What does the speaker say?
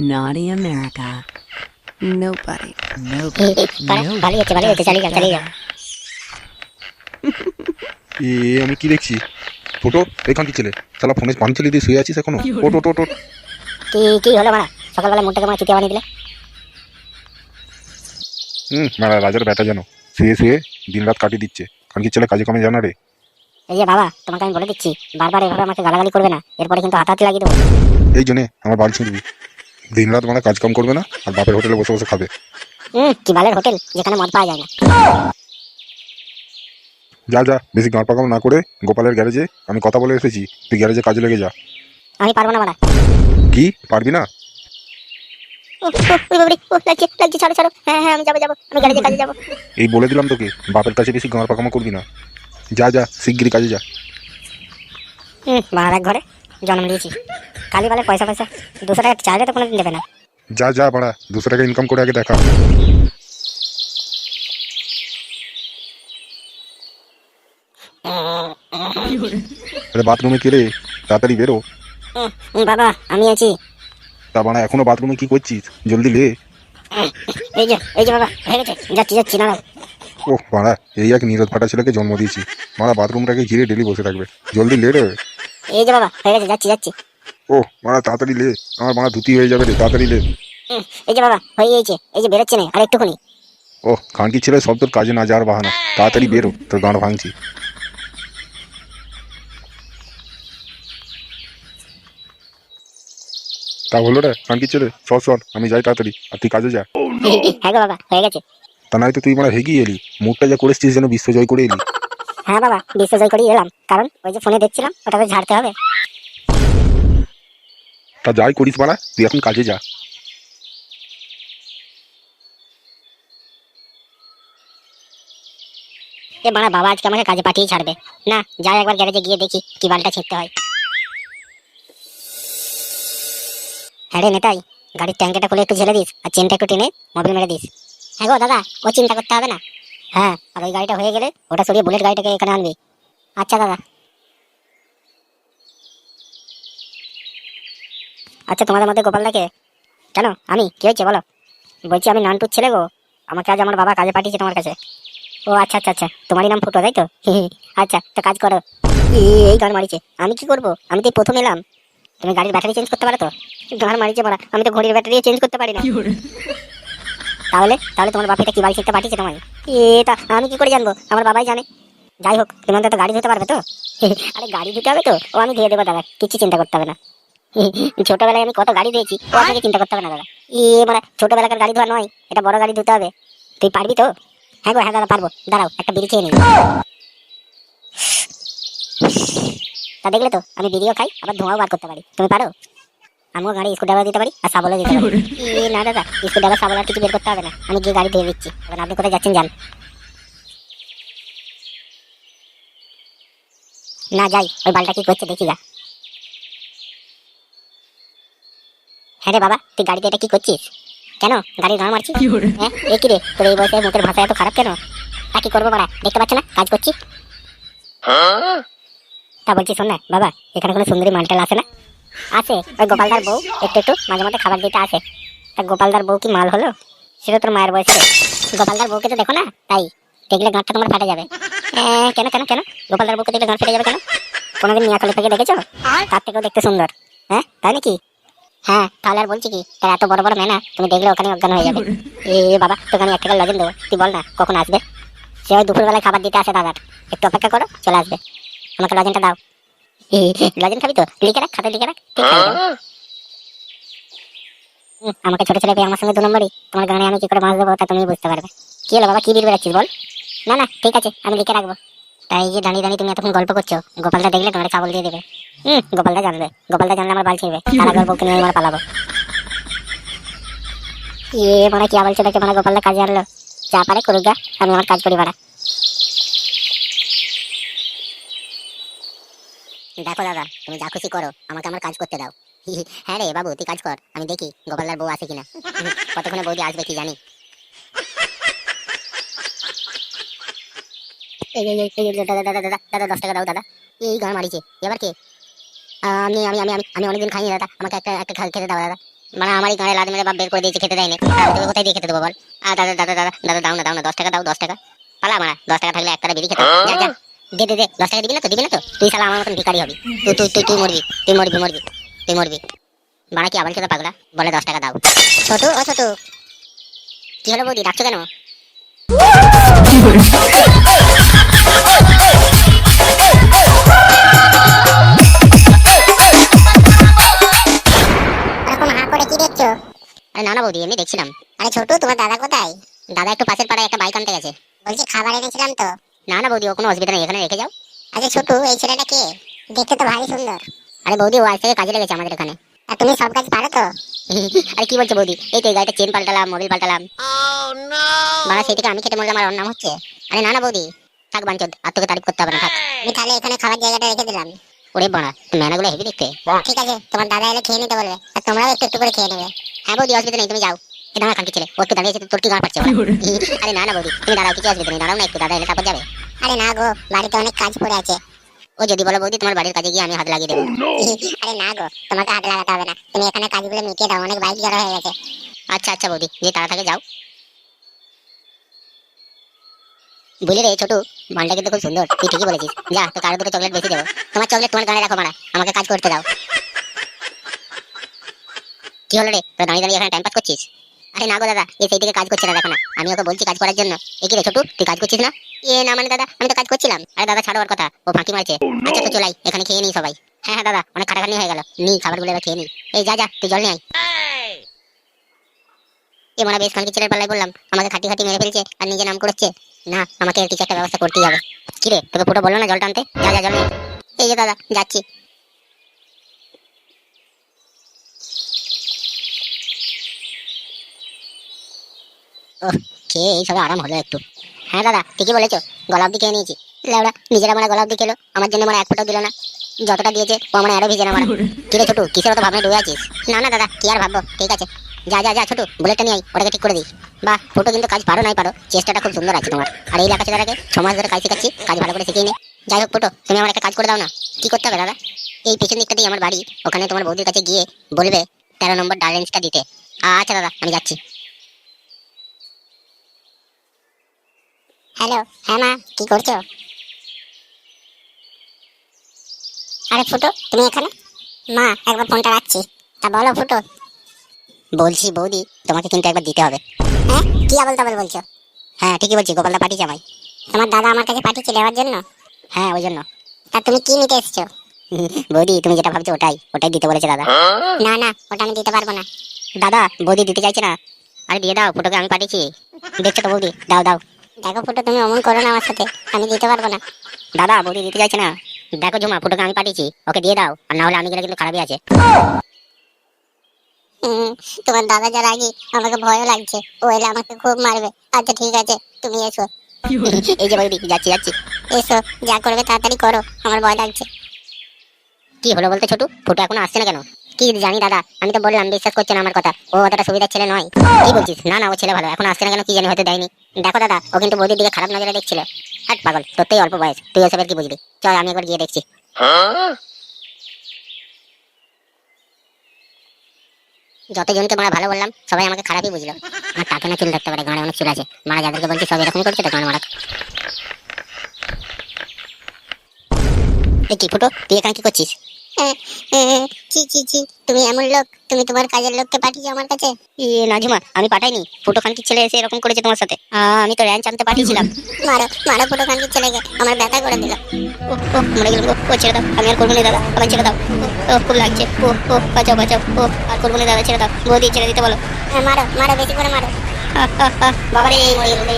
Naughty America. Nobody, nobody, চালিয়ে যা চালিয়ে যা এ আমি কি দেখছি ফটো এখান কি ছেলে তাহলে ফোনে পান ছেলে দিয়ে শুয়ে আছিস এখনও ওট ওট ওট। কি কি হলো মারা সকালবেলা মুখটাকে আমার চিতিয়া বানিয়ে দিলে হুম মারা রাজার ব্যাটা যেন শুয়ে শুয়ে দিন রাত কাটিয়ে দিচ্ছে কারণ কি ছেলে কাজে কামে জানা রে এই যে বাবা তোমাকে আমি বলে দিচ্ছি বারবার এভাবে আমাকে গালাগালি করবে না এরপরে কিন্তু হাতাহাতি লাগিয়ে দেবো এই জন্যে আমার বাড়ি ছিঁড়বি দিন রাত মানে কাজ কাম করবে না আর বাপের হোটেলে বসে বসে খাবে। হুম কি বালের হোটেল যেখানে মদ পাওয়া যায় না। যা যা বেশি গাঁট পাকাম না করে গোপালের গ্যারেজে আমি কথা বলে এসেছি তুই গ্যারেজে কাজে লেগে যা। আমি পারব না মারা কি? পারবি না? হ্যাঁ হ্যাঁ এই বলে দিলাম তোকে বাপের কাছে বেশি গাঁট পাকামো করবি না। যা যা শিগগিরি কাজে যা। ঘরে জন্ম দিয়েছি। কালি বালে পয়সা পয়সা দুশো টাকা চাইলে তো কোনোদিন দেবে না। যা যা বাড়া দুশো টাকা ইনকাম করে আগে দেখা। আরে বাথরুমে কে রে? তাড়াতাড়ি বেরো। বাবা আমি আছি। তা বাড়া এখনও বাথরুমে কি করছিস? জলদি লে। এই যে এই যে বাবা হয়ে গেছে। যাচ্ছি যাচ্ছি না ও বাড়া এই এক নিরোধ ফাটা ছেলেকে জন্ম দিয়েছি। মারা বাথরুমটাকে ঘিরে ডেলি বসে থাকবে। জলদি লে রে। এই যে বাবা হয়ে গেছে যাচ্ছি যাচ্ছি। ও মারা তাড়াতাড়ি লে। আমার মারা ধুতি হয়ে যাবে রে তাড়াতাড়ি লে। এই যে বাবা হয়ে গেছে এই যে বেরোচ্ছে না আর একটুখানি। ও খানকি ছেলে সব তোর কাজে না যাওয়ার বাহানা। তাড়াতাড়ি বেরো তোর গাঁড় ভাঙছি। তা হলো রে খানকি ছেলে সর সর আমি যাই তাড়াতাড়ি। আর তুই কাজে যা। হ্যাঁ গো বাবা হয়ে গেছে। তা নাই তো তুই মানে হেগিয়ে এলি। মুখটা যা করেছিস যেন বিশ্ব জয় করে এলি। হ্যাঁ বাবা বিশ্বজয় করেই এলাম। কারণ ওই যে ফোনে দেখছিলাম ওটাতে ঝাড়তে হবে। তা যাই করিস বাড়া, তুই এখন কাজে যা। এ বাড়া, বাবা আজকে আমাকে কাজে পাঠিয়ে ছাড়বে। না, যাই একবার গ্যারেজে গিয়ে দেখি কি বালটা ছিঁড়তে হয়। হ্যাঁ রে নেতাই, গাড়ির ট্যাঙ্কেটা খুলে একটু ঝেলে দিস, আর চেনটা একটু টেনে মোবিল মেরে দিস। হ্যাঁ গো দাদা, ও চিন্তা করতে হবে না। হ্যাঁ আর ওই গাড়িটা হয়ে গেলে ওটা সরিয়ে বুলেট গাড়িটাকে এখানে আনবি। আচ্ছা দাদা। আচ্ছা তোমাদের মধ্যে গোপাল গোপালদাকে কেন আমি কি হয়েছে বলো? বলছি আমি নানটুর ছেলে গো। আমাকে আজ আমার বাবা কাজে পাঠিয়েছে তোমার কাছে। ও আচ্ছা আচ্ছা আচ্ছা তোমারই নাম ফুটো তাই তো? আচ্ছা তো কাজ করো। এই- গান মারিছে। আমি কি করব? আমি তো প্রথম এলাম। তুমি গাড়ির ব্যাটারি চেঞ্জ করতে পারো তো? গান মারিছে মারা আমি তো ঘড়ির ব্যাটারি চেঞ্জ করতে পারি না। তাহলে তাহলে তোমার বাপিটা কি বাড়ি শিখতে পাঠিয়েছে তোমায়? এটা আমি কি করে জানব? আমার বাবাই জানে। যাই হোক তুমি অন্তত গাড়ি ধুতে পারবে তো? আরে গাড়ি ধুতে হবে তো? ও আমি ধুয়ে দেবো দাদা। কিছু চিন্তা করতে হবে না। ছোটবেলায় আমি কত গাড়ি দিয়েছি ও আপনাকে চিন্তা করতে হবে না দাদা। এ মানে ছোটবেলাকার গাড়ি ধোয়া নয় এটা বড় গাড়ি ধুতে হবে। তুই পারবি তো? হ্যাঁ গো হ্যাঁ দাদা পারব। দাঁড়াও একটা বিড়ি খেয়ে নিই। তা দেখলে তো আমি বিড়িও খাই আবার ধোঁয়াও বার করতে পারি। তুমি পারো? আমিও গাড়ি স্কুটারও দিতে পারি আর সাবলও দিতে পারি। এ না দাদা স্কুটার সাবল আর কিছু বের করতে হবে না। আমি গিয়ে গাড়ি ধুয়ে দিচ্ছি। এবার আপনি কোথায় যাচ্ছেন যান। না যাই ওই বালটা কি করছে দেখি যা। হ্যাঁ রে বাবা তুই গাড়িতে এটা কি করছিস? কেন? গাড়ি ধোঁয়া মারছিস? হ্যাঁ? এ কি রে? তোর এই বয়সে মুখের ভাষা এত খারাপ কেন? তা কি করব বাড়া? দেখতে পাচ্ছ না? কাজ করছি তা বলছি শোন না বাবা এখানে কোনো সুন্দরী মালটাল আসে না? আছে ওই গোপালদার বউ একটু একটু মাঝে মাঝে খাবার দিতে আসে। তা গোপালদার বউ কি মাল হলো? সেটা তোর মায়ের বয়সে। গোপালদার বউকে তো দেখো না? তাই দেখলে গাঁটটা তোমার ফাটে যাবে। এ, কেন কেন কেন? গোপালদার বউকে দেখলে গাঁট ফেটে যাবে কেন? কোনোদিন মিয়াখালি থেকে দেখেছ? তার থেকেও দেখতে সুন্দর। হ্যাঁ তাই নাকি? হ্যাঁ তাহলে আর বলছি কি তার এত বড় বড় মেনা তুমি দেখলে ওখানে অজ্ঞান হয়ে যাবে। এ বাবা তোকে আমি এক টাকার লজেন দেবো তুই বল না কখন আসবে? সে ওই দুপুরবেলায় খাবার দিতে আসে দাদার। একটু অপেক্ষা করো চলে আসবে। আমাকে লজেনটা দাও। লজেন খাবি তো? লিখে রাখ খাতে লিখে রাখ ঠিক আছে হুম, আমাকে ছোট ছেলে পেয়ে আমার সঙ্গে দু নম্বরই। তোমার গানে আমি কি করে মাছ দেবো তা তুমি বুঝতে পারবে। কি হলো বাবা কি বিল বেড়াচ্ছিস বল? না না ঠিক আছে আমি লিখে রাখব। তাই যে দাঁড়িয়ে দাঁড়িয়ে তুমি এতক্ষণ গল্প করছ, গোপালদা দেখলে তোমার চাবল দিয়ে দেবে। হুম, গোপালদা জানবে, গোপালদা জানলে আমার বাল ছিঁড়বে, তার বউকে নিয়ে আমার পালাবো। এ মানে কি আবার ছেলেকে মানে গোপালদা কাজে আনলো। যা পারে করুক গা, আমি আমার কাজ করি বাড়া। দেখো দাদা, তুমি যা খুশি করো, আমাকে আমার কাজ করতে দাও। হ্যাঁ রে বাবু, তুই কাজ কর, আমি দেখি গোপালদার বউ আছে কিনা। কতক্ষণে বৌদি আসবে কি জানি। এই এই এই এই, দাদা দাদা দাদা দাদা দশ টাকা দাও দাদা। এই গান মারিছে। আমি আমি আমি আমি অনেকদিন খাইনি দাদা। আমাকে একটা একটা খেতে দাও দাদা। মানে আমারই গাঁড়ে লাদ মেরে বের করে দিয়েছে খেতে দেয়নি। তোকে কোথায় দিয়ে খেতে দেবো বল? আর দাদা দাদা দাদা দাদা দাও না দশ টাকা দাও দশ টাকা। পালা মারা দশ টাকা থাকলে একটা বিড়ি খেতে। দে দশ টাকা দিবি না তুই শালা আমার মতন ভিখারি হবি। তুই তুই তুই মরবি মরবি মরবি মরবি। বাড়া কি আবার খেতে পাগলা? বলে দশ টাকা দাও। ছোটু ও ছোটু। কি হলো বৌদি ডাকছো কেন? এখন হা করে কি দেখছ? আরে না না বৌদি এমনি দেখছিলাম। আরে ছোটু তোমার দাদা কোথায়? দাদা একটু পাশের পাড়ায় একটা বাইক আনতে গেছে। বলছি খাবার এনেছিলাম তো। না না বৌদি ও কোনো অসুবিধা নেই এখানে রেখে যাও। আচ্ছা ছোটু এই ছেলেটা কে? দেখতে তো ভারী সুন্দর। আরে বৌদি ও আজ থেকে কাজে লেগেছে আমাদের এখানে। আর তুমি সব কাজ পারো তো? আরে কি বলছো বৌদি? এই তো এই গাড়িটা চেন পাল্টালাম মোবিল পাল্টালাম। মানে সেই থেকে আমি খেতে মরলাম আর নাম হচ্ছে? আরে না না বৌদি থাক বাঞ্চদ আর তোকে তারিফ করতে হবে না থাক। আমি তাহলে এখানে খাবার জায়গাটা রেখে দিলাম। ওরে বাড়া মেনাগুলো হেভি দেখতে। ঠিক আছে তোমার দাদা এলে খেয়ে নিতে বলবে আর তোমরাও একটু একটু করে খেয়ে নেবে। হ্যাঁ বৌদি অসুবিধা নেই তুমি যাও। এ দাঁড়া খানকি ছেলে ওর তো দাঁড়িয়েছে তোর কি গাঁ পাচ্ছে? আরে না না বৌদি তুমি দাঁড়াও কিছু অসুবিধা নেই দাঁড়াও না একটু দাদা এলে তারপর যাবে। আরে না গো বাড়িতে অনেক কাজ পড়ে আছে। ও যদি বলো বৌদি তোমার বাড়ির কাজে গিয়ে আমি হাত লাগিয়ে দেবো। আরে না গো তোমাকে হাত লাগাতে হবে না। তুমি এখানে কাজগুলো মিটিয়ে দাও অনেক বাইক জড়ো হয়ে গেছে। আচ্ছা আচ্ছা বৌদি যে তাড়াতাড়ি যাও। বুঝলি রে ছোটু মালটা কিন্তু খুব সুন্দর তুই ঠিকই বলেছিস। যা তো কারও দুটো চকলেট বেশি দেবো। তোমার চকলেট তোমার গানে রাখো মারা। আমাকে কাজ করতে দাও। কি হলো রে তোর দাঁড়িয়ে দাঁড়িয়ে এখানে টাইম পাস করছিস? আরে না গো দাদা এ সেই থেকে কাজ করছে না দেখো না। আমি ওকে বলছি কাজ করার জন্য। এ কি রে ছোটু তুই কাজ করছিস না? এ না মানে দাদা আমি তো কাজ করছিলাম। আরে দাদা ছাড়ো ওর কথা ও ফাঁকি মারছে। আচ্ছা তো চলাই এখানে খেয়ে নিই সবাই। হ্যাঁ হ্যাঁ দাদা অনেক খাটাখানি হয়ে গেল। নি খাবারগুলো এবার খেয়ে নি। এই যা যা তুই জল নিয়ে আয়। এ মানে বেশ খানকি ছেলের পাল্লায় বললাম আমাকে খাটি খাটি মেরে ফেলছে আর নিজে নাম করছে না আমাকে কিছু একটা ব্যবস্থা করতেই হবে। কি রে তোকে ফুটো বলল না জলটা আনতে যা যা জল এই যে দাদা যাচ্ছি। ওহ খেয়ে এই সবে আরাম হলো একটু? হ্যাঁ দাদা ঠিকই বলেছ গলা অব্দি খেয়ে নিয়েছি। লেওড়া নিজেরা মানে গলা অব্দি খেলো আমার জন্য মানে এক ফোটাও দিল না। যতটা দিয়েছে ও মানে আরও ভিজে না মানে কিরে ছোটু কিসের তো ভাবনা ডুবে আছিস? না না দাদা কি আর ভাববো? ঠিক আছে। যা যা যা, ছোটু বুলেটটা নিয়ে আই ওটাকে ঠিক করে দিই বাহ ফটো কিন্তু কাজ পারো নাই পারো চেষ্টাটা খুব সুন্দর আছে তোমার। আর এই লেখা ছেলেটাকে ছ মাস ধরে কাজ শেখাচ্ছি, কাজ ভালো করে শিখিয়ে নে। যাই হোক ফটো তুমি আমার একটা কাজ করে দাও না। কি করতে হবে, দাদা? এই পেছন দিকটাতেই আমার বাড়ি, ওখানে তোমার বৌদির কাছে গিয়ে বলবে তেরো নম্বর ডালেন্সটা দিতে। আচ্ছা দাদা, আমি যাচ্ছি। হ্যালো হ্যাঁ মা, কি করছ? আরে ফুটো তুমি এখানে? মা, একবার ফোনটা রাখছি। তা বলো ফুটো বলছি বৌদি তোমাকে কিন্তু একবার দিতে হবে। হ্যাঁ? কি আবল তাবল বলছো? হ্যাঁ ঠিকই বলছি গোপালদা পাঠিয়েছে আমায় তোমার দাদা আমার কাছে পাঠিয়েছে দেওয়ার জন্য? হ্যাঁ ওই জন্য। তা তুমি কি নিতে এসছো? বৌদি তুমি যেটা ভাবছ ওটাই ওটাই দিতে বলেছে দাদা। না না ওটা আমি দিতে পারব না। দাদা বৌদি দিতে চাইছে না। আরে দিয়ে দাও ফুটোকে আমি পাঠিয়েছি। দেখছ তো বৌদি দাও দাও। দেখো ফুটো তুমি অমন করো না আমার সাথে আমি দিতে পারব না। দাদা বৌদি দিতে চাইছে না। দেখো জমা ফুটোকে আমি পাঠিয়েছি ওকে দিয়ে দাও। আর না হলে আমি গেলে কিন্তু খারাপই আছে। তোমার দাদা যার আগে আমাকে ভয়ও লাগছে ও এলে আমাকে খুব মারবে। আচ্ছা ঠিক আছে তুমি এসো। এই যে বৌদি যাচ্ছি যাচ্ছি। এসো যা করবে তাড়াতাড়ি করো আমার ভয় লাগছে। কি হলো বলতে ছোটু? ফুটো এখনও আসছে না কেন? কি জানি দাদা আমি তো বললাম বিশ্বাস করছে না আমার কথা। ও অতটা সুবিধার ছেলে নয়। কি বলছিস? না না ও ছেলে ভালো। এখন আসছে না কেন কি জানি হয়তো দেয়নি। দেখো দাদা ও কিন্তু বৌদির দিকে খারাপ নজরে দেখছিল। হাট পাগল তোর অল্প বয়স। তুই এসবের কি বুঝবি চল আমি একবার গিয়ে দেখছি। যতজনকে মারা ভালো বললাম, সবাই আমাকে খারাপই বুঝলো। আর তাকে না চুল ধরতে পারে গাঁড়ে অনেক চুল আছে। মারা যাদেরকে বলছি সব এরকম করছে তো গান মারা। এই কি ফুটো, তুই এখানে কি করছিস? ছি ছি ছি তুমি এমন লোক তুমি তোমার কাজের লোককে পাঠিয়েছো আমার কাছে? এ নাজুমা আমি পাঠাইনি ফুটো খানকির ছেলে এসে এরকম করেছে তোমার সাথে। আমি তো র্যাঞ্চ আনতে পাঠিয়েছিলাম। মারো মারো ফুটো খানকির ছেলেকে আমার ব্যথা করে দিল। ও মরে গেল ও ছেড়ে দাও আমি আর করব না দাদা আমার ছেড়ে দাও। ও, ও খুব লাগছে। ও ও বাঁচাও বাঁচাও। ও আর করব না দাদা ছেড়ে দাও। বৌদি ছেড়ে দিতে বলো। মারো মারো বেশি করে মারো। বাবারে। মরে গেলে